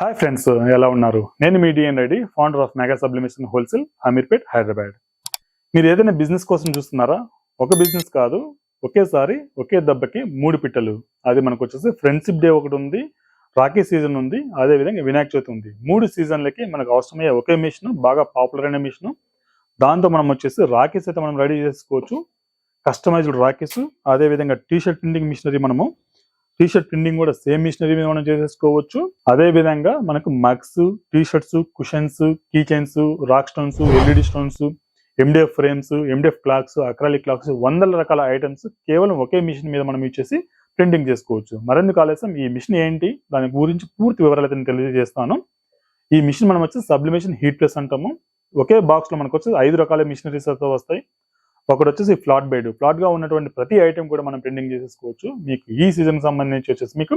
Hi friends ఎలా ఉన్నారు? నేను మీ D N Reddy founder of mega sublimation wholesale Ameerpet Hyderabad మీరు ఏదైనా బిజినెస్ కోసం చూస్తున్నారా? ఒక బిజినెస్ కాదు ఒకేసారి ఒకే దెబ్బకి మూడు పిట్టలు. అది మనకు వచ్చేసి ఫ్రెండ్షిప్ డే ఒకటి ఉంది రాఖీ సీజన్ ఉంది అదే విధంగా వినాయక చవితి ఉంది. మూడు సీజన్లకి మనకు అవసరమయ్యే ఒకే మిషన్ బాగా పాపులర్ అయిన మిషన్ దాంతో మనం వచ్చేసి రాఖీస్ అయితే మనం రెడీ చేసుకోవచ్చు. కస్టమైజ్డ్ రాఖీస్ అదే విధంగా టీ షర్ట్ ప్రింటింగ్ మిషనరీ మనము. టీషర్ట్ ప్రింటింగ్ కూడా సేమ్ మిషనరీ మీద మనం చేసేసుకోవచ్చు. అదే విధంగా మనకు mugs T shirts cushions key chains rock stones LED stones MDF frames MDF clocks acrylic clocks వందల రకాల ఐటమ్స్ కేవలం ఒకే మిషన్ మీద మనం ఇచ్చేసి ప్రింటింగ్ చేసుకోవచ్చు. మరెందుకు ఆలస్యం? ఈ మిషన్ ఏంటి? దాని గురించి పూర్తి వివరాలు అయితే నేను తెలియజేస్తాను. ఈ మిషన్ మనం వచ్చి సబ్లిమేషన్ హీట్ ప్రెస్ అంటాము. ఒకే బాక్స్లో మనకు వచ్చి ఐదు రకాల మిషనరీస్ అయితే వస్తాయి. ఒకటి వచ్చేసి ఫ్లాట్ బెడ్ ఫ్లాట్గా ఉన్నటువంటి ప్రతి ఐటమ్ కూడా మనం ప్రింటింగ్ చేసేసుకోవచ్చు. మీకు ఈ సీజన్ సంబంధించి వచ్చేసి మీకు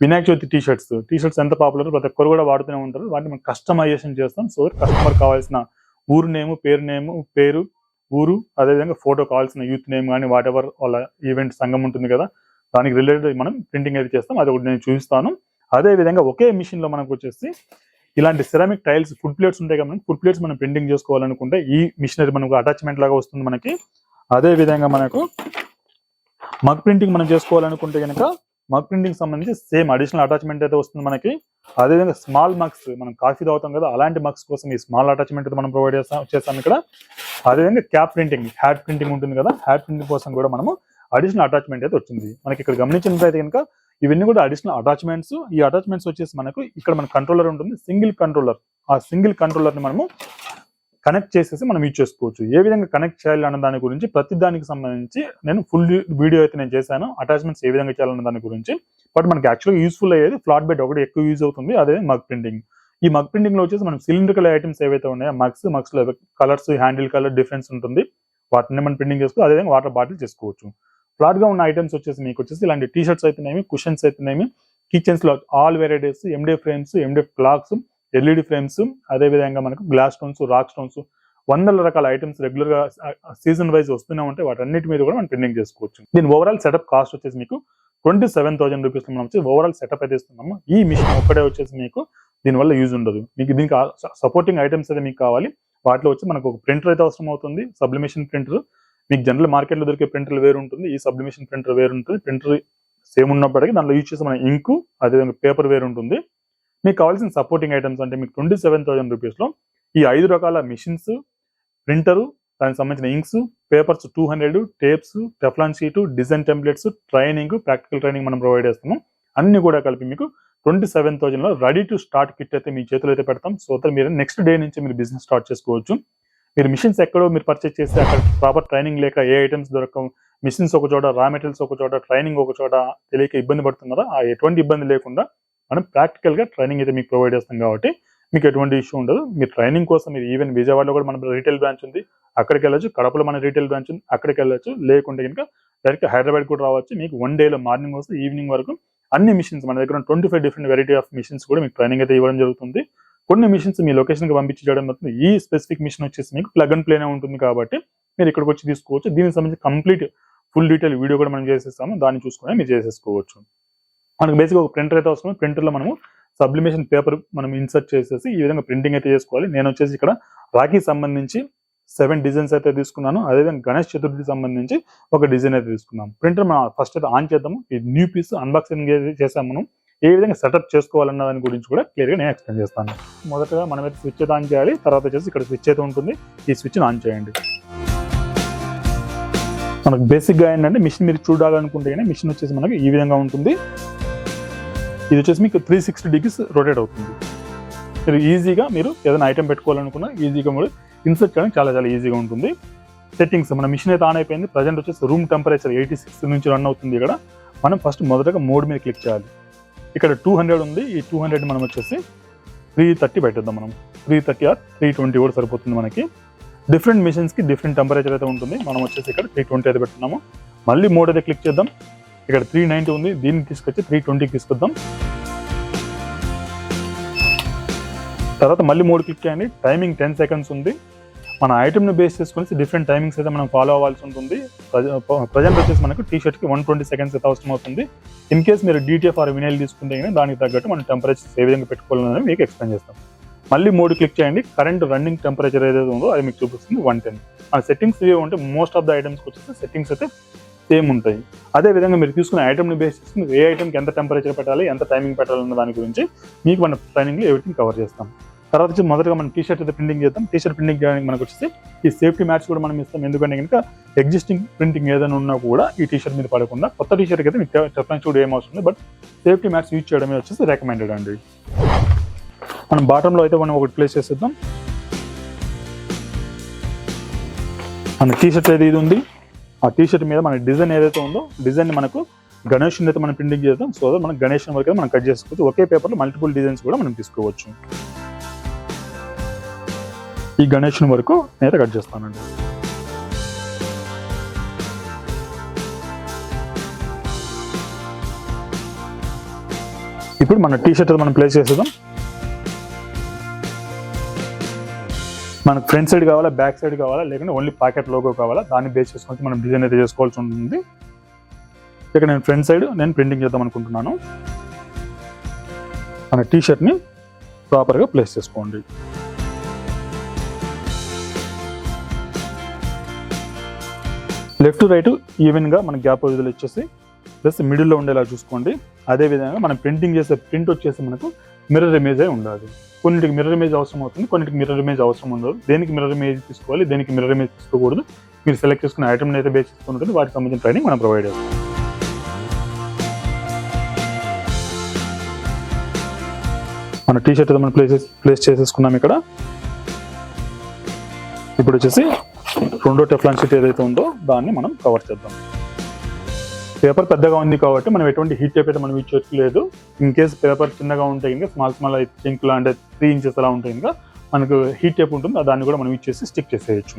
Vinayaka Chavithi T shirts T shirts ఎంత పాపులర్? ప్రతి ఒక్కరు కూడా వాడుతూనే ఉంటారు. వాటిని మనం కస్టమైజేషన్ చేస్తాం. సో కస్టమర్ కావాల్సిన ఊరు నేము పేరు నేము పేరు ఊరు అదేవిధంగా ఫోటో కావాల్సిన యూత్ నేమ్ కానీ వాట్ ఎవర్ వాళ్ళ ఈవెంట్ సంఘం ఉంటుంది కదా దానికి రిలేటెడ్ మనం ప్రింటింగ్ అయితే చేస్తాం. అది ఒకటి నేను చూపిస్తాను. అదే విధంగా ఒకే మిషన్లో మనకు వచ్చేసి ఇలాంటి సిరామిక్ టైల్స్ ఫుడ్ ప్లేట్స్ ఉంటాయి కదా ఫుడ్ ప్లేట్స్ మనం ప్రింటింగ్ చేసుకోవాలనుకుంటే ఈ మిషనరీ మనకు అటాచ్మెంట్ లాగా వస్తుంది మనకి. అదే విధంగా మనకు మగ్ ప్రింటింగ్ మనం చేసుకోవాలనుకుంటే కనుక మగ్ ప్రింటింగ్ సంబంధించి సేమ్ అడిషనల్ అటాచ్మెంట్ అయితే వస్తుంది మనకి. అదేవిధంగా స్మాల్ మగ్స్ మనం కాఫీ తాగుతాం కదా అలాంటి మగ్స్ కోసం ఈ స్మాల్ అటాచ్మెంట్ అయితే మనం ప్రొవైడ్ చేస్తాం చేస్తాం ఇక్కడ. అదేవిధంగా క్యాప్ ప్రింటింగ్ హ్యాట్ ప్రింటింగ్ ఉంటుంది కదా హ్యాట్ ప్రింటింగ్ కోసం కూడా మనము అడిషనల్ అటాచ్మెంట్ అయితే వచ్చింది. మనకి ఇక్కడ గమనించినట్లయితే కనుక ఇవన్నీ కూడా అడిషనల్ అటాచ్మెంట్స్ ఈ అటాచ్మెంట్స్ వచ్చేసి మనకు ఇక్కడ మన కంట్రోలర్ ఉంటుంది. సింగిల్ కంట్రోలర్ ఆ సింగిల్ కంట్రోలర్ని మనము కనెక్ట్ చేసేసి మనం యూజ్ చేసుకోవచ్చు. ఏ విధంగా కనెక్ట్ చేయాలి అన్న దాని గురించి ప్రతి దానికి సంబంధించి నేను ఫుల్ వీడియో అయితే నేను చేశాను. అటాచ్మెంట్స్ ఏ విధంగా చేయాలన్న దాని గురించి. బట్ మనకి యాక్చువల్గా యూస్ఫుల్ అయ్యేది ఫ్లాట్ బెడ్ ఒకటి ఎక్కువ యూజ్ అవుతుంది. అదే మగ్ ప్రింటింగ్ ఈ మగ్ ప్రింటింగ్లో వచ్చేసి మనం సిలిండ్రికల్ ఐటమ్స్ ఏవైతే ఉన్నాయో మగ్స్ మగ్స్లో కలర్స్ హ్యాండిల్ కలర్ డిఫరెన్స్ ఉంటుంది. వాటిని మనం ప్రింటింగ్ చేసుకోవచ్చు అదేవిధంగా వాటర్ బాటిల్ చేసుకోవచ్చు. ఫ్లాట్గా ఉన్న ఐటమ్స్ వచ్చేసి మీకు వచ్చేసి ఇలాంటి టీ షర్ట్స్ అయితేనేమి కుషన్స్ అయితేనేమి కిచెన్స్లో ఆల్ వెరైటీస్ ఎండే ఫ్రేమ్స్ ఎండే క్లాక్స్ ఎల్ఈడి ఫ్రేమ్స్ అదే విధంగా మనకు గ్లాస్ స్టోన్స్ రాక్ స్టోన్స్ వందల రకాల ఐటమ్స్ రెగ్యులర్గా సీజన్ వైజ్ వస్తూనే ఉంటాయి. వాటన్నిటి మీద కూడా మనం ట్రెండింగ్ చేసుకోవచ్చు. దీని ఓవరాల్ సెటప్ కాస్ట్ వచ్చేసి మీకు ట్వంటీ సెవెన్ థౌసండ్ రూపీస్ మనం వచ్చి ఓవరాల్ సెటప్ అయితే ఇస్తున్నాము. ఈ మిషన్ ఒక్కడే వచ్చేసి మీకు దీనివల్ల యూజ్ ఉండదు. మీకు దీనికి సపోర్టింగ్ ఐటమ్స్ అయితే మీకు కావాలి. వాటిలో వచ్చి మనకు ఒక ప్రింటర్ అయితే అవసరం అవుతుంది సబ్లిమేషన్ ప్రింటర్ మీకు జనరల్ మార్కెట్లో దొరికే ప్రింటర్ వేరు ఉంటుంది ఈ సబ్లిమేషన్ ప్రింటర్ వేరు ఉంటుంది ప్రింటర్ సేమ్ ఉన్నప్పటికీ దాంట్లో యూజ్ చేసే మన ఇంకు అదేవిధంగా పేపర్ వేరు ఉంటుంది మీకు కావాల్సిన సపోర్టింగ్ ఐటమ్స్ అంటే మీకు ట్వంటీ సెవెన్ థౌసండ్ రూపీస్లో ఈ ఐదు రకాల మిషన్స్ ప్రింటరు దానికి సంబంధించిన inks papers two hundred tapes Teflon sheet design templates training practical training మనం ప్రొవైడ్ చేస్తాము. అన్ని కూడా కలిపి మీకు ట్వంటీ సెవెన్ థౌసండ్లో రెడీ టు స్టార్ట్ కిట్ అయితే మీ చేతులు అయితే పెడతాం. సో మీరు నెక్స్ట్ డే నుంచి మీరు బిజినెస్ స్టార్ట్ చేసుకోవచ్చు. మీరు మిషన్స్ ఎక్కడో మీరు పర్చేస్ చేస్తే అక్కడ ప్రాపర్ ట్రైనింగ్ లేక ఏ ఐటమ్స్ దొరకవు. మిషన్స్ ఒక చోట రా మెటీరియల్స్ ఒక చోట ట్రైనింగ్ ఒక చోట తెలియక ఇబ్బంది పడుతున్నారా? ఆ ఎటువంటి ఇబ్బంది లేకుండా మనం ప్రాక్టికల్గా ట్రైనింగ్ అయితే మీకు ప్రొవైడ్ చేస్తాం కాబట్టి మీకు ఎటువంటి ఇష్యూ ఉండదు. మీ ట్రైనింగ్ కోసం మీరు ఈవెన్ విజయవాడలో కూడా మన రీటైల్ బ్రాంచ్ ఉంది. అక్కడికి వెళ్ళొచ్చు కడపలో మన రీటైల్ బ్రాంచ్ ఉంది. అక్కడికి వెళ్ళొచ్చు. లేకుంటే కనుక డైరెక్ట్ హైదరాబాద్ కూడా రావచ్చు. మీకు వన్ డేలో మార్నింగ్ వస్తే ఈవినింగ్ వరకు అన్ని మిషన్స్ మన దగ్గర twenty five different variety of machines కూడా మీకు ట్రైనింగ్ అయితే ఇవ్వడం జరుగుతుంది. కొన్ని మిషన్స్ మీ లొకేషన్కి పంపించి చేయడం జరుగుతుంది. ఈ స్పెసిఫిక్ మిషన్ వచ్చేసి మీకు ప్లగ్ అండ్ ప్లేనే ఉంటుంది కాబట్టి మీరు ఇక్కడికి వచ్చి తీసుకోవచ్చు. దీనికి సంబంధించి కంప్లీట్ ఫుల్ డీటెయిల్ వీడియో కూడా మనం చేసేస్తాము. దాన్ని చూసుకుని మీరు చేసేసుకోవచ్చు. మనకు బేసిక్ ఒక ప్రింటర్ అయితే అవసరం. ప్రింటర్లో మనము సబ్లిమేషన్ పేపర్ మనం ఇన్సర్ట్ చేసేసి ఈ విధంగా ప్రింటింగ్ అయితే చేసుకోవాలి. నేను వచ్చేసి ఇక్కడ రాఖీ సంబంధించి సెవెన్ డిజైన్స్ అయితే తీసుకున్నాను. అదేవిధంగా గణేష్ చతుర్థి సంబంధించి ఒక డిజైన్ అయితే తీసుకున్నాం. ప్రింటర్ మనం ఫస్ట్ అయితే ఆన్ చేద్దాము. ఈ న్యూ పీస్ అన్బాక్సింగ్ చేసాము మనం. ఏ విధంగా సెటప్ చేసుకోవాలన్న దాని గురించి కూడా క్లియర్గా నేను ఎక్స్ప్లెయిన్ చేస్తాను. మొదటగా మనం అయితే స్విచ్ అయితే ఆన్ చేయాలి తర్వాత వచ్చేసి ఇక్కడ స్విచ్ అయితే ఉంటుంది. ఈ స్విచ్ ఆన్ చేయండి. మనకు బేసిక్గా ఏంటంటే మిషన్ మీరు చూడాలనుకుంటే కానీ మిషన్ వచ్చేసి మనకి ఈ విధంగా ఉంటుంది. ఇది వచ్చేసి మీకు త్రీ సిక్స్టీ డిగ్రీస్ రొటేట్ అవుతుంది. మీరు ఈజీగా మీరు ఏదైనా ఐటెం పెట్టుకోవాలనుకున్నా ఈజీగా కూడా ఇన్సర్ట్ చేయడం చాలా చాలా ఈజీగా ఉంటుంది. సెట్టింగ్స్ మన మిషన్ అయితే ఆన్ అయిపోయింది. ప్రజెంట్ వచ్చేసి రూమ్ టెంపరేచర్ ఎయిటీ సిక్స్ నుంచి రన్ అవుతుంది ఇక్కడ. మనం ఫస్ట్ మొదటగా మోడ్ మీద క్లిక్ చేయాలి. ఇక్కడ టూ హండ్రెడ్ ఉంది. ఈ టూ హండ్రెడ్ మనం వచ్చేసి త్రీ థర్టీ పెట్టేద్దాం మనం. Three thirty or three twenty కూడా సరిపోతుంది మనకి. డిఫరెంట్ మిషన్స్కి డిఫరెంట్ టెంపరేచర్ అయితే ఉంటుంది. మనం వచ్చేసి ఇక్కడ త్రీ ట్వంటీ అయితే పెట్టున్నాము మళ్ళీ మోడ్ అయితే క్లిక్ చేద్దాం. ఇక్కడ త్రీ నైంటీ ఉంది. దీన్ని తీసుకొచ్చి త్రీ ట్వంటీకి తీసుకొద్దాం. తర్వాత మళ్ళీ మోడ్ క్లిక్ చేయండి. టైమింగ్ టెన్ సెకండ్స్ ఉంది. మన ఐటమ్ని బేస్ చేసుకుని డిఫరెంట్ టైమింగ్స్ అయితే మనం ఫాలో అవ్వాల్సి ఉంటుంది. ప్రజెంట్ వచ్చేసి మనకు టీ షర్ట్కి వన్ ట్వంటీ సెకండ్స్ అయితే అవసరం అవుతుంది. ఇన్ కేస్ మీరు డీటీఎఫ్ ఆర్ వినైల్ తీసుకుంటే దానికి తగ్గట్టు మనం టెంపరేచర్ ఏ విధంగా పెట్టుకోవాలని మీకు ఎక్స్ప్లెయిన్ చేస్తాం. మళ్ళీ మూడు క్లిక్ చేయండి. కరెంట్ రన్నింగ్ టెంపరేచర్ ఏదైతే ఉందో అది మీకు చూపిస్తుంది వన్ టెన్ ఆ సెట్టింగ్స్ ఏ ఉంటే మోస్ట్ ఆఫ్ ద ఐటమ్స్కి వచ్చేసి సెట్టింగ్స్ అయితే సేమ్ ఉంటాయి. అదే విధంగా మీరు తీసుకున్న ఐటమ్ని బేస్ చేసుకుని ఏ ఐటమ్కి ఎంత టెంపరేచర్ పెట్టాలి ఎంత టైమింగ్ పెట్టాలన్న దాని గురించి మీకు మన ట్రైనింగ్లో ఎవ్రీథింగ్ కవర్ చేస్తాం. తర్వాత వచ్చి మొదటగా మనం టీ షర్ట్ అయితే ప్రింటింగ్ చేద్దాం. టీ షర్ట్ ప్రింటింగ్ చేయడానికి మనకు వచ్చేసి ఈ సేఫ్టీ మ్యాచ్ కూడా మనం ఇస్తాం. ఎందుకంటే కనుక ఎగ్జిస్టింగ్ ప్రింటింగ్ ఏదైనా ఉన్నా కూడా ఈ టీ షర్ట్ మీద పడకుండా కొత్త టీ షర్ట్కి అయితే మీకు చెప్పడానికి కూడా ఏం అవసరం లేదు. బట్ సేఫ్టీ మ్యాచ్ యూజ్ చేయడమే వచ్చేసి రికమెండెడ్ అండి. మనం బాటంలో అయితే మనం ఒకటి ప్లేస్ చేసేద్దాం. మన టీ షర్ట్ ఏది ఇది ఉంది? ఆ టీ షర్ట్ మీద మన డిజైన్ ఏదైతే ఉందో డిజైన్ మనకు గణేష్ అయితే మనం ప్రింటింగ్ చేద్దాం. సో మన గణేష్ వరకు అయితే మనం కట్ చేసుకోవచ్చు ఒకే పేపర్లో మల్టిపుల్ డిజైన్స్ కూడా మనం తీసుకోవచ్చు. ఈ గణేష్ని వరకు నేత కట్ చేస్తానండి. ఇప్పుడు మన టీ షర్ట్ మనం ప్లేస్ చేసేద్దాం. మనకు ఫ్రంట్ సైడ్ కావాలా బ్యాక్ సైడ్ కావాలా లేకుంటే ఓన్లీ పాకెట్ లోగో కావాలా దాన్ని బేస్ చేసుకొని మనం డిజైన్ అయితే చేసుకోవాల్సి ఉంటుంది. ఇక్కడ నేను ఫ్రంట్ సైడ్ నేను ప్రింటింగ్ చేద్దాం అనుకుంటున్నాను. మన టీ షర్ట్ని ప్రాపర్గా ప్లేస్ చేసుకోండి. లెఫ్ట్ రైట్ ఈవెన్గా మన గ్యాప్ వదిలి వచ్చేసి ప్లస్ మిడిల్లో ఉండేలా చూసుకోండి. అదే విధంగా మనం ప్రింటింగ్ చేసే ప్రింట్ వచ్చేసి మనకు మిర్రర్ ఇమేజ్ అయి ఉండాలి. కొన్నిటికి మిర్రర్ ఇమేజ్ అవసరం అవుతుంది కొన్నిటికి మిర్రర్ ఇమేజ్ అవసరం ఉండదు. దేనికి మిర్రర్ ఇమేజ్ తీసుకోవాలి దేనికి మిర్రర్ ఇమేజ్ తీసుకోకూడదు? మీరు సెలెక్ట్ చేసుకున్న ఐటమ్ అయితే బేస్ చేసుకుని ఉంటుంది వాటికి సంబంధించిన ట్రైనింగ్ మనం ప్రొవైడ్ చేస్తాం. మన టీ షర్ట్ మనం ప్లేస్ ప్లేస్ చేసేసుకున్నాం ఇక్కడ. ఇప్పుడు వచ్చేసి రెండో టెఫ్లాన్ షీట్ ఏదైతే ఉందో దాన్ని మనం కవర్ చేద్దాం. పేపర్ పెద్దగా ఉంది కాబట్టి మనం ఎటువంటి హీట్ టేప్ అయితే మనం యూజ్ చేయట్లేదు. ఇన్ కేస్ పేపర్ చిన్నగా ఉంటే ఇంకా స్మాల్ స్మాల్ చింకులు అంటే త్రీ ఇంచెస్ అలా ఉంటాయి ఇంకా మనకు హీట్ టేప్ ఉంటుంది దాన్ని కూడా మనం యూజ్ చేసి స్టిక్ చేసేయచ్చు.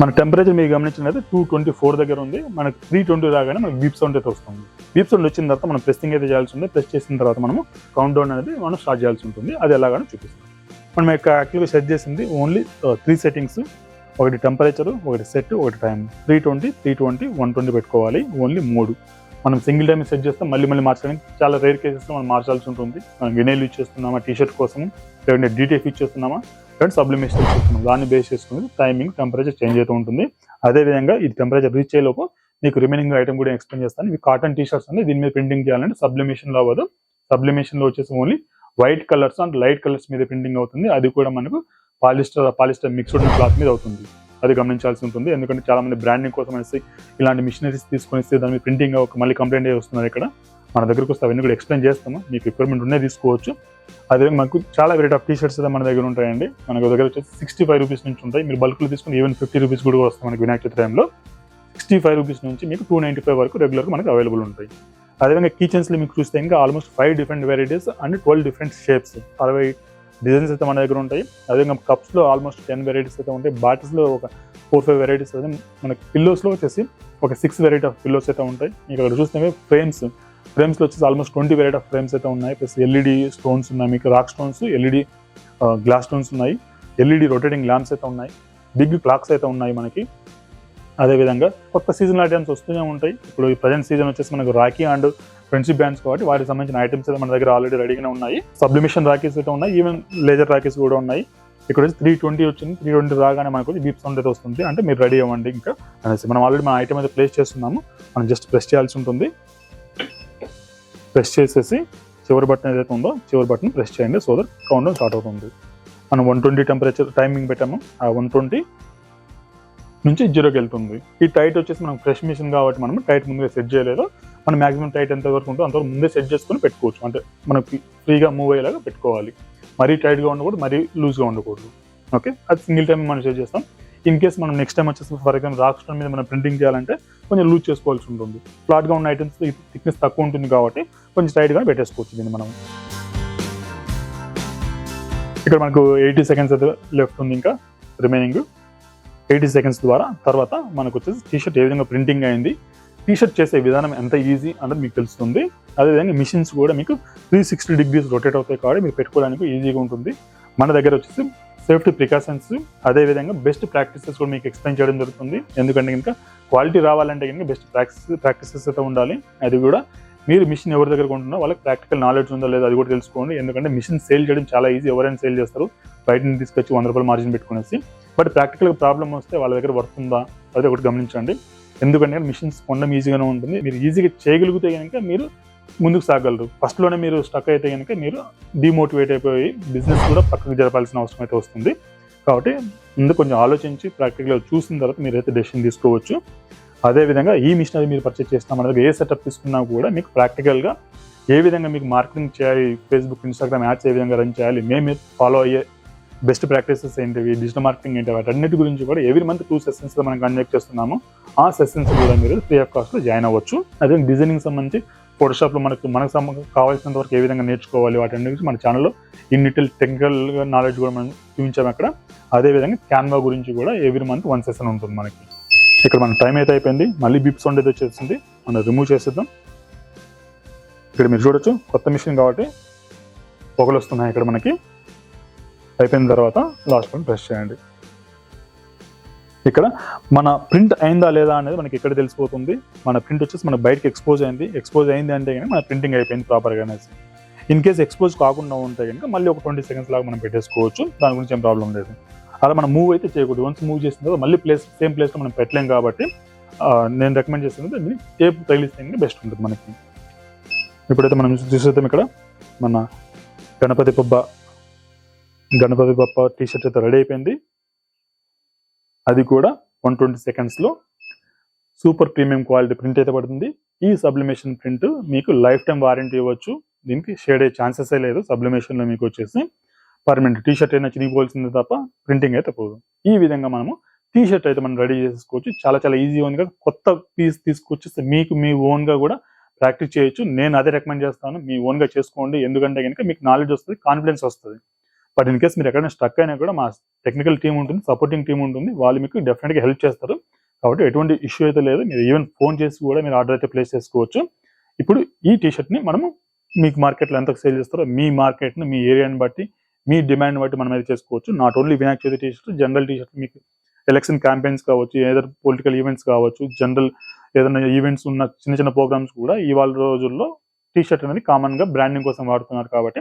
మన టెంపరేచర్ మీరు గమనించినట్లయితే టూ ట్వంటీ ఫోర్ దగ్గర ఉంది. మనకు త్రీ ట్వంటీ రాగానే మనకు బీప్ సౌండ్ అయితే వస్తుంది. బీప్ సౌండ్ వచ్చిన తర్వాత మనం ప్రెస్సింగ్ అయితే చేయాల్సి ఉంది ప్రెస్ చేసిన తర్వాత మనము కౌంట్ డౌన్ అనేది మనం స్టార్ట్ చేయాల్సి ఉంటుంది. అది ఎలాగానో చూపిస్తాం. మనం యొక్క యాక్చువల్గా సెట్ చేసింది ఓన్లీ త్రీ సెట్టింగ్స్ ఒకటి టెంపరేచర్ ఒకటి సెట్ ఒకటి time three twenty three twenty one twenty పెట్టుకోవాలి. ఓన్లీ మూడు. మనం సింగిల్ టైం సెట్ చేస్తాం మళ్ళీ మళ్ళీ మార్చడానికి చాలా రేర్ కేసెస్లో మనం మార్చాల్సి ఉంటుంది. మనం వినైల్ యూజ్ చేస్తున్నామా టీ షర్ట్ కోసం లేదంటే డీటెఫ్ యూజ్ చేస్తున్నామా? లేదంటే సబ్లిమేషన్ చేస్తున్నాం దాన్ని బేస్ చేసుకుని టైమింగ్ టెంపరేచర్ చేంజ్ అవుతూ ఉంటుంది. అదేవిధంగా ఇది టెంపరేచర్ రీచ్ అయ్యేలోపు మీకు రిమైనింగ్ ఐటమ్ కూడా ఎక్స్ప్లెయిన్ చేస్తాను. ఇవి కాటన్ టీషర్ట్స్ అండి దీని మీద ప్రింటింగ్ చేయాలంటే సబ్లిమేషన్లో అవ్వదు. సబ్లిమేషన్లో వచ్చేసి only white colours and light colours మీద ప్రింటింగ్ అవుతుంది. అది కూడా మనకు పాలిస్టర్ పాలిస్టర్ మిక్స్డ్ క్లాత్ మీద అవుతుంది. అది గమనించాల్సి ఉంటుంది. ఎందుకంటే చాలా మంది బ్రాండింగ్ కోసం అనేసి ఇలాంటి మిషనరీస్ తీసుకొని దాని మీద ప్రింటింగ్ ఒక మళ్ళీ కంప్లైంట్ వస్తున్నారు ఇక్కడ. మన దగ్గరకు వస్తే అవన్నీ కూడా ఎక్స్ప్లెయిన్ చేస్తాము. మీకు రిక్వైర్మెంట్ ఉన్నాయి తీసుకోవచ్చు. అదే మనకు చాలా వెరైటీ ఆఫ్ టీ షర్ట్స్ అయితే మన దగ్గర ఉంటాయండి. మనకు దగ్గర వచ్చేసి సిక్స్టీ ఫైవ్ రూపీస్ నుంచి ఉంటాయి. మీరు బల్క్లో తీసుకుని ఈవెన్ ఫిఫ్టీ రూపీస్ కూడా వస్తాయి మనకి వినాయక చవితి టైంలో సిక్స్టీ ఫైవ్ రూపీస్ నుంచి మీకు టూ నైంటీ ఫైవ్ వరకు రెగ్యులర్గా మనకి అవైలబుల్ ఉంటాయి. అదేవిధంగా కిచెన్స్లో మీకు చూస్తే ఇంకా almost five different varieties and twelve different shapes అరవై డిజైన్స్ అయితే మన దగ్గర ఉంటాయి. అదేవిధంగా కప్స్లో ఆల్మోస్ట్ టెన్ వెరైటీస్ అయితే ఉంటాయి. బాటిల్స్లో ఒక ఫోర్ ఫైవ్ వెరైటీస్ అయితే మనకి పిల్లోస్లో వచ్చేసి ఒక సిక్స్ వెరైటీ ఆఫ్ పిల్లోస్ అయితే ఉంటాయి. మీకు అక్కడ చూస్తే ఫ్రేమ్స్ ఫ్రేమ్స్లో వచ్చేసి almost twenty variety of frames అయితే ఉన్నాయి. ప్లస్ ఎల్ఈడి స్టోన్స్ ఉన్నాయి. మీకు rock stones LED glass stones ఉన్నాయి. ఎల్ఈడి రొటేటింగ్ ల్యాంప్స్ అయితే ఉన్నాయి. బిగ్ క్లాక్స్ అయితే ఉన్నాయి మనకి. అదేవిధంగా కొత్త సీజనల్ ఐటమ్స్ వస్తూనే ఉంటాయి. ఇప్పుడు ఈ ప్రజెంట్ సీజన్ వచ్చేసి మనకు రాఖీ అండ్ ఫ్రెండ్షిప్ బ్యాండ్స్ కాబట్టి వాటికి సంబంధించిన ఐటమ్స్ అయితే మన దగ్గర ఆల్రెడీ రెడీగానే ఉన్నాయి. సబ్లిమిషన్ రాకీస్ అయితే ఉన్నాయి. ఈవెన్ లేజర్ రాకీస్ కూడా ఉన్నాయి. ఇక్కడ వచ్చి త్రీ ట్వంటీ వచ్చింది. త్రీ ట్వంటీ రాగానే మనకు బీప్ సౌండ్ అయితే వస్తుంది. అంటే మీరు రెడీ అవ్వండి ఇంకా అనేసి. మనం ఆల్రెడీ మన ఐటమ్ అయితే ప్లేస్ చేస్తున్నాము. మనం జస్ట్ ప్రెస్ చేయాల్సి ఉంటుంది. ప్రెస్ చేసేసి చివరి బటన్ ఏదైతే ఉందో చివరి బటన్ ప్రెస్ చేయండి. సో దట్ కౌంట్ స్టార్ట్ అవుతుంది. మనం వన్ ట్వంటీ టెంపరేచర్ టైమింగ్ పెట్టాము. ఆ వన్ ట్వంటీ నుంచి జీరోకి వెళ్తుంది. ఈ టైట్ వచ్చేసి మనం ఫ్రెష్ మిషన్ కాబట్టి మనం టైట్ ముందుగా సెట్ చేయలేదు. మనం మాక్సిమం టైట్ ఎంత వరకు ఉంటుందో అంతవరకు ముందే సెట్ చేసుకొని పెట్టుకోవచ్చు. అంటే మనకి ఫ్రీగా మూవ్ అయ్యేలాగా పెట్టుకోవాలి. మరీ టైట్గా ఉండకూడదు మరీ లూజ్గా ఉండకూడదు. ఓకే అది సింగిల్ టైం మనం సెట్ చేస్తాం. ఇన్ కేస్ మనం నెక్స్ట్ టైం వచ్చేసి ఫర్ ఎగ్జాంపుల్ రాక్ స్టోన్ మీద మనం ప్రింటింగ్ చేయాలంటే కొంచెం లూజ్ చేసుకోవాల్సి ఉంటుంది. ఫ్లాట్గా ఉన్న ఐటమ్స్ థిక్నెస్ తక్కువ ఉంటుంది కాబట్టి కొంచెం టైట్గా పెట్టేసుకోవచ్చు దీన్ని మనం. ఇక్కడ మనకు ఎయిటీ సెకండ్స్ అయితే లెఫ్ట్ ఉంది ఇంకా రిమైనింగ్ ఎయిటీ సెకండ్స్ ద్వారా తర్వాత మనకు వచ్చేసి టీషర్ట్ ఏ విధంగా ప్రింటింగ్ అయింది టీ షర్ట్ చేసే విధానం ఎంత ఈజీ అన్నది మీకు తెలుస్తుంది. అదేవిధంగా మిషన్స్ కూడా మీకు త్రీ సిక్స్టీ డిగ్రీస్ రొటేట్ అవుతాయి కాబట్టి మీరు పెట్టుకోవడానికి ఈజీగా ఉంటుంది. మన దగ్గర వచ్చేసి సేఫ్టీ ప్రికాషన్స్ అదేవిధంగా బెస్ట్ ప్రాక్టీసెస్ కూడా మీకు ఎక్స్ప్లెయిన్ చేయడం జరుగుతుంది. ఎందుకంటే కనుక క్వాలిటీ రావాలంటే కనుక బెస్ట్ ప్రాక్టీస్ ప్రాక్టీసెస్ అయితే ఉండాలి. అది కూడా మీరు మిషన్ ఎవరి దగ్గర ఉంటున్నా వాళ్ళకి ప్రాక్టికల్ నాలెడ్జ్ ఉందో లేదో అది కూడా తెలుసుకోండి. ఎందుకంటే మిషన్ సేల్ చేయడం చాలా ఈజీ. ఎవరైనా సేల్ చేస్తారు బయట నుంచి తీసుకొచ్చి వంద రూపాయలు మార్జిన్ పెట్టుకునేసి. బట్ ప్రాక్టికల్ ప్రాబ్లమ్ వస్తే వాళ్ళ దగ్గర వర్క్ ఉందా అది ఒకటి గమనించండి. ఎందుకంటే మిషన్స్ కొనడం ఈజీగానే ఉంటుంది. మీరు ఈజీగా చేయగలిగితే కనుక మీరు ముందుకు సాగలరు. ఫస్ట్లోనే మీరు స్టక్ అయితే కనుక మీరు డిమోటివేట్ అయిపోయి బిజినెస్ కూడా పక్కకు జరపాల్సిన అవసరం అయితే వస్తుంది. కాబట్టి ముందు కొంచెం ఆలోచించి ప్రాక్టికల్గా చూసిన తర్వాత మీరైతే డెసిషన్ తీసుకోవచ్చు. అదేవిధంగా ఈ మిషనరీ మీరు పర్చేస్ చేస్తాం అనేది ఏ సెటప్ తీసుకున్నా కూడా మీకు ప్రాక్టికల్గా ఏ విధంగా మీకు మార్కెటింగ్ చేయాలి ఫేస్బుక్ ఇన్స్టాగ్రామ్ యాడ్స్ ఏ విధంగా రన్ చేయాలి మేము ఫాలో అయ్యే బెస్ట్ ప్రాక్టీసెస్ ఏంటివి డిజిటల్ మార్కెటింగ్ ఏంటి వాటన్నిటి గురించి కూడా ఎవ్రీ మంత్ టూ సెషన్స్ మనం కండక్ట్ చేస్తున్నాము. ఆ సెషన్స్ కూడా మీరు ఫ్రీ ఆఫ్ కాస్ట్లో జాయిన్ అవ్వచ్చు. అదే డిజైనింగ్ సంబంధించి ఫోటోషాప్లో మనకు మనకు సంబ- కావాల్సినంత వరకు ఏ విధంగా నేర్చుకోవాలి వాటి గురించి మన ఛానల్లో ఇన్ డీటెయిల్ టెక్నికల్ నాలెడ్జ్ కూడా మనం చూపించాము అక్కడ. అదేవిధంగా క్యాన్వా గురించి కూడా ఎవ్రీ మంత్ వన్ సెషన్ ఉంటుంది మనకి. ఇక్కడ మన టైం అయితే అయిపోయింది. మళ్ళీ బీప్ సౌండ్ అయితే వచ్చేసింది మనం రిమూవ్ చేసేద్దాం. ఇక్కడ మీరు చూడొచ్చు కొత్త మిషన్ కాబట్టి పొగలు వస్తున్నాయి ఇక్కడ మనకి. అయిపోయిన తర్వాత లాస్ట్ వన్ ప్రెస్ చేయండి. ఇక్కడ మన ప్రింట్ అయిందా లేదా అనేది మనకి ఇక్కడ తెలిసిపోతుంది? మన ప్రింట్ వచ్చేసి మన బయటకి ఎక్స్పోజ్ అయింది. ఎక్స్పోజ్ అయింది అంటే కనుక మన ప్రింటింగ్ అయిపోయింది ప్రాపర్గా అనేసి ఇన్ కేస్ ఎక్స్పోజ్ కాకుండా ఉంటే కనుక మళ్ళీ ఒక ట్వంటీ సెకండ్స్ లాగా మనం పెట్టేసుకోవచ్చు. దాని గురించి ఏం ప్రాబ్లం లేదు. అలా మనం మూవ్ అయితే చేయకూడదు. వన్స్ మూవ్ చేసిన తర్వాత మళ్ళీ ప్లేస్ సేమ్ ప్లేస్లో మనం పెట్టలేం కాబట్టి నేను రికమెండ్ చేస్తుంది దీన్ని టేప్ తగిలిస్తే బెస్ట్ ఉంటుంది మనకి. ఇప్పుడైతే మనం చూసేద్దాం ఇక్కడ. మన గణపతి పబ్బ గణపతి పప్ప టీ షర్ట్ అయితే రెడీ అయిపోయింది. అది కూడా వన్ ట్వంటీ సెకండ్స్లో సూపర్ ప్రీమియం క్వాలిటీ ప్రింట్ అయితే పడుతుంది. ఈ సబ్లిమేషన్ ప్రింట్ మీకు లైఫ్ టైం వారంటీ ఇవ్వచ్చు. దీనికి షేడ్ అయ్యే ఛాన్సెస్ లేదు. సబ్లిమేషన్లో మీకు వచ్చేసి పర్మనెంట్ టీ షర్ట్ అయినా చిరిగిపోవాల్సిందే తప్ప ప్రింటింగ్ అయితే పోదు. ఈ విధంగా మనము టీ షర్ట్ అయితే మనం రెడీ చేసుకోవచ్చు చాలా చాలా ఈజీ ఉంది కదా. కొత్త పీస్ తీసుకొచ్చేస్తే మీకు మీ ఓన్గా కూడా ప్రాక్టీస్ చేయొచ్చు. నేను అదే రికమెండ్ చేస్తాను. మీ ఓన్గా చేసుకోండి. ఎందుకంటే కనుక మీకు నాలెడ్జ్ వస్తుంది కాన్ఫిడెన్స్ వస్తుంది. బట్ ఇన్ కేస్ మీరు ఎక్కడైనా స్ట్రక్ అయినా కూడా మా టెక్నికల్ టీం ఉంటుంది సపోర్టింగ్ టీం ఉంటుంది వాళ్ళు మీకు డెఫినెట్గా హెల్ప్ చేస్తారు. కాబట్టి ఎటువంటి ఇష్యూ అయితే లేదు మీరు ఈవెన్ ఫోన్ చేసి కూడా మీరు ఆర్డర్ అయితే ప్లేస్ చేసుకోవచ్చు. ఇప్పుడు ఈ టీషర్ట్ని మనము మీకు మార్కెట్లో ఎంత సేల్ చేస్తారో మీ మార్కెట్ని మీ ఏరియాని బట్టి మీ డిమాండ్ బట్టి మనం అయితే చేసుకోవచ్చు. Not only Vinayaka Chavithi T shirt general T shirt మీకు ఎలక్షన్ క్యాంపెయిన్స్ కావచ్చు ఏదైనా పొలిటికల్ ఈవెంట్స్ కావచ్చు జనరల్ ఏదైనా ఈవెంట్స్ ఉన్న చిన్న చిన్న ప్రోగ్రామ్స్ కూడా ఇవాళ రోజుల్లో టీ షర్ట్ అనేది కామన్గా బ్రాండింగ్ కోసం వాడుతున్నారు కాబట్టి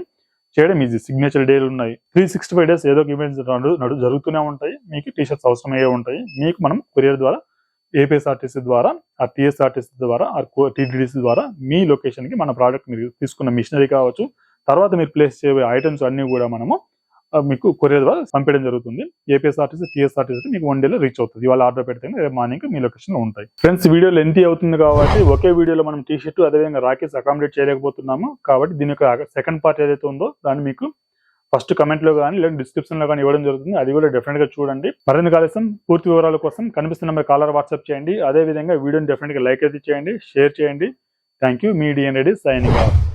చేయడం ఈజీ సిగ్నేచర్ డేలు ఉన్నాయి. త్రీ సిక్స్టీ ఫైవ్ డేస్ ఏదో ఒక ఈవెంట్స్ నడు జరుగుతూనే ఉంటాయి. మీకు టీషర్ట్స్ అవసరమయ్యే ఉంటాయి. మీకు మనం కొరియర్ ద్వారా ఏపీఎస్ఆర్టీసీ ద్వారా ఆ టీఎస్ఆర్టీసీ ద్వారా ఆ టీడీడీసీ ద్వారా మీ లొకేషన్కి మన ప్రోడక్ట్ మీరు తీసుకున్న మిషనరీ కావచ్చు. తర్వాత మీరు ప్లేస్ చేయబోయే ఐటమ్స్ అన్ని కూడా మనము మీకు కొరియర్ ద్వారా పంపించడం జరుగుతుంది. ఏపీఎస్ఆర్టీసీ టీఎస్ఆర్టీసీ మీకు వన్ డేలో రీచ్ అవుతుంది. ఇవాళ ఆర్డర్ పెడితే రేపు మార్నింగ్ మీ లొకేషన్లో ఉంటాయి. ఫ్రెండ్స్ వీడియో లెంతీ అవుతుంది కాబట్టి ఒకే వీడియోలో మనం టీ షర్ట్ అదేవిధంగా రాకేస్ అకామిడేట్ చేయలేకపోతున్నాము. కాబట్టి దీని యొక్క సెకండ్ పార్ట్ ఏదైతే ఉందో దాన్ని మీకు ఫస్ట్ కమెంట్లో కానీ లేదా డిస్క్రిప్షన్లో కానీ ఇవ్వడం జరుగుతుంది. అది కూడా డెఫినెట్గా చూడండి. మరిన్ని కాలేసం పూర్తి వివరాల కోసం కనిపిస్తున్న నెంబర్ కాలర్ వాట్సాప్ చేయండి. అదే విధంగా వీడియోని డెఫినెట్గా లైక్ అయితే చేయండి షేర్ చేయండి. Thank you me D N Reddy signing off